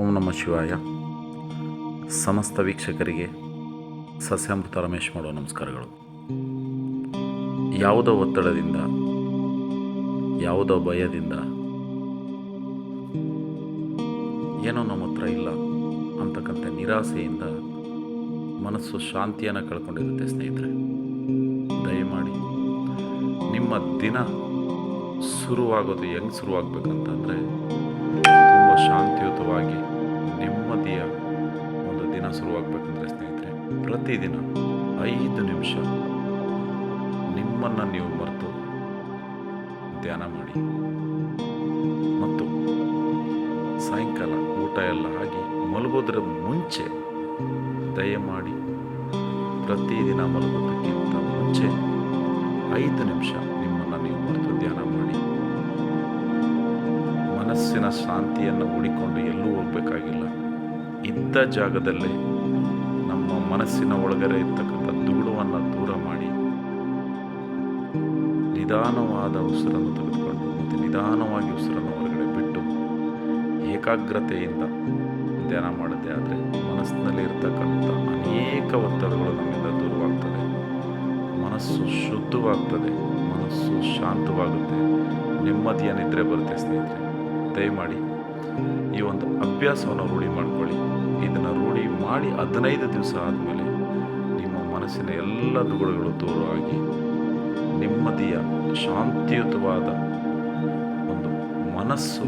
ಓಂ ನಮ ಶಿವಾಯ. ಸಮಸ್ತ ವೀಕ್ಷಕರಿಗೆ ಸಸ್ಯಾಮೃತ ರಮೇಶ್ ಮಾಡೋ ನಮಸ್ಕಾರಗಳು. ಯಾವುದೋ ಒತ್ತಡದಿಂದ, ಯಾವುದೋ ಭಯದಿಂದ, ಏನೋ ನಮ್ಮ ಹತ್ರ ಇಲ್ಲ ಅಂತಕ್ಕಂಥ ನಿರಾಸೆಯಿಂದ ಮನಸ್ಸು ಶಾಂತಿಯನ್ನು ಕಳ್ಕೊಂಡಿರುತ್ತೆ ಸ್ನೇಹಿತರೆ. ದಯಮಾಡಿ ನಿಮ್ಮ ದಿನ ಶುರುವಾಗೋದು ಹೆಂಗೆ ಶುರುವಾಗಬೇಕಂತಂದರೆ, ತುಂಬ ಶಾಂತಿಯುತವಾಗಿ ಪ್ರತಿದಿನ ಐದು ನಿಮಿಷ. ನಿಮ್ಮನ್ನು ನೀವು ಮರೆತು ಧ್ಯಾನ ಮಾಡಿ. ಮತ್ತು ಸಾಯಂಕಾಲ ಊಟ ಎಲ್ಲ ಆಗಿ ಮಲಗೋದ್ರ ಮುಂಚೆ ದಯಮಾಡಿ ಪ್ರತಿದಿನ ಮಲಗೋದಕ್ಕಿಂತ ಮುಂಚೆ ಐದು ನಿಮಿಷ ನಿಮ್ಮನ್ನು ನೀವು ಮರೆತು ಧ್ಯಾನ ಮಾಡಿ. ಮನಸ್ಸಿನ ಶಾಂತಿಯನ್ನು ಹುಡಿಕೊಂಡು ಎಲ್ಲೂ ಹೋಗಬೇಕಾಗಿಲ್ಲ. ಇದ್ದ ಜಾಗದಲ್ಲೇ ಮನಸ್ಸಿನ ಒಳಗಡೆ ಇರ್ತಕ್ಕಂಥ ದುಗುಡವನ್ನು ದೂರ ಮಾಡಿ. ನಿಧಾನವಾದ ಉಸಿರನ್ನು ತೆಗೆದುಕೊಂಡು ಮತ್ತು ನಿಧಾನವಾಗಿ ಉಸಿರನ್ನು ಹೊರಗಡೆ ಬಿಟ್ಟು ಏಕಾಗ್ರತೆಯಿಂದ ಧ್ಯಾನ ಮಾಡದೆ ಆದರೆ ಮನಸ್ಸಿನಲ್ಲಿ ಇರ್ತಕ್ಕಂಥ ಅನೇಕ ಒತ್ತಡಗಳು ನಮ್ಮಿಂದ ದೂರವಾಗ್ತದೆ. ಮನಸ್ಸು ಶುದ್ಧವಾಗ್ತದೆ, ಮನಸ್ಸು ಶಾಂತವಾಗುತ್ತೆ, ನೆಮ್ಮದಿಯ ನಿದ್ರೆ ಬರುತ್ತೆ ಸ್ನೇಹಿತರೆ. ದಯಮಾಡಿ ಈ ಒಂದು ಅಭ್ಯಾಸವನ್ನು ರೂಢಿ ಮಾಡಿಕೊಳ್ಳಿ. ಇದನ್ನು ರೂಢಿ ಮಾಡಿ ಹದಿನೈದು ದಿವಸ ಆದಮೇಲೆ ನಿಮ್ಮ ಮನಸ್ಸಿನ ಎಲ್ಲ ದುಗುಡಗಳು ದೂರ ಆಗಿ ನೆಮ್ಮದಿಯ, ಶಾಂತಿಯುತವಾದ ಒಂದು ಮನಸ್ಸು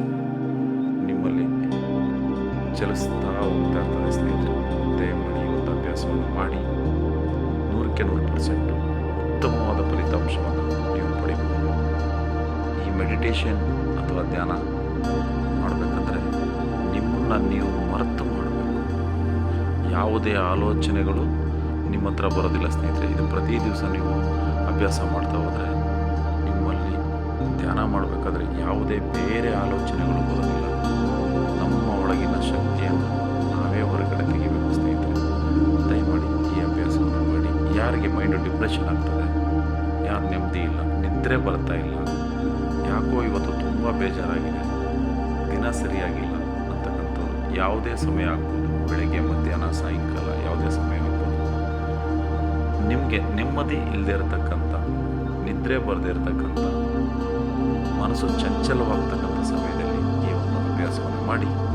ನಿಮ್ಮಲ್ಲಿ ಚಲಿಸ್ತಾ ಹೋಗ್ತಾ ಇರ್ತದೆ ಸ್ನೇಹಿತರೆ. ದಯಮಾಡಿ ಒಂದು ಅಭ್ಯಾಸವನ್ನು ಮಾಡಿ. ನೂರಕ್ಕೆ ನೂರು ಪರ್ಸೆಂಟು ಉತ್ತಮವಾದ ಫಲಿತಾಂಶವನ್ನು ನೀವು ಪಡೆಯಬಹುದು. ಈ ಮೆಡಿಟೇಷನ್ ಅಥವಾ ಧ್ಯಾನ ನಿಮ್ಮನ್ನು ನೀವು ಮರೆತು ಮಾಡಬೇಕು. ಯಾವುದೇ ಆಲೋಚನೆಗಳು ನಿಮ್ಮ ಹತ್ರ ಬರೋದಿಲ್ಲ ಸ್ನೇಹಿತರೆ. ಇದು ಪ್ರತಿ ದಿವಸ ನೀವು ಅಭ್ಯಾಸ ಮಾಡ್ತಾ ಹೋದರೆ ನಿಮ್ಮಲ್ಲಿ ಧ್ಯಾನ ಮಾಡಬೇಕಾದ್ರೆ ಯಾವುದೇ ಬೇರೆ ಆಲೋಚನೆಗಳು ಬರೋದಿಲ್ಲ. ನಮ್ಮ ಒಳಗಿನ ಶಕ್ತಿಯನ್ನು ನಾವೇ ಹೊರಗಡೆ ತೆಗಿಬೇಕು ಸ್ನೇಹಿತರೆ. ದಯಮಾಡಿ ಈ ಅಭ್ಯಾಸವನ್ನು ಮಾಡಿ. ಯಾರಿಗೆ ಮೈಂಡು ಡಿಪ್ರೆಷನ್ ಆಗ್ತದೆ, ಯಾರು ನೆಮ್ಮದಿ ಇಲ್ಲ, ನಿದ್ರೆ ಬರ್ತಾ ಇಲ್ಲ, ಯಾಕೋ ಇವತ್ತು ತುಂಬ ಬೇಜಾರಾಗಿದೆ, ದಿನ ಸರಿಯಾಗಿಲ್ಲ. ಯಾವುದೇ ಸಮಯ ಆಗ್ಬೋದು. ಬೆಳಗ್ಗೆ, ಮಧ್ಯಾಹ್ನ, ಸಾಯಂಕಾಲ ಯಾವುದೇ ಸಮಯ ಆಗ್ಬೋದು. ನಿಮಗೆ ನೆಮ್ಮದಿ ಇಲ್ಲದೆ ಇರತಕ್ಕಂಥ ನಿದ್ರೆ ಬರದೇ ಇರತಕ್ಕಂಥ ಮನಸ್ಸು ಚಂಚಲವಾಗ್ತಕ್ಕಂಥ ಸಮಯದಲ್ಲಿ ಈ ಒಂದು ಅಭ್ಯಾಸವನ್ನು ಮಾಡಿ.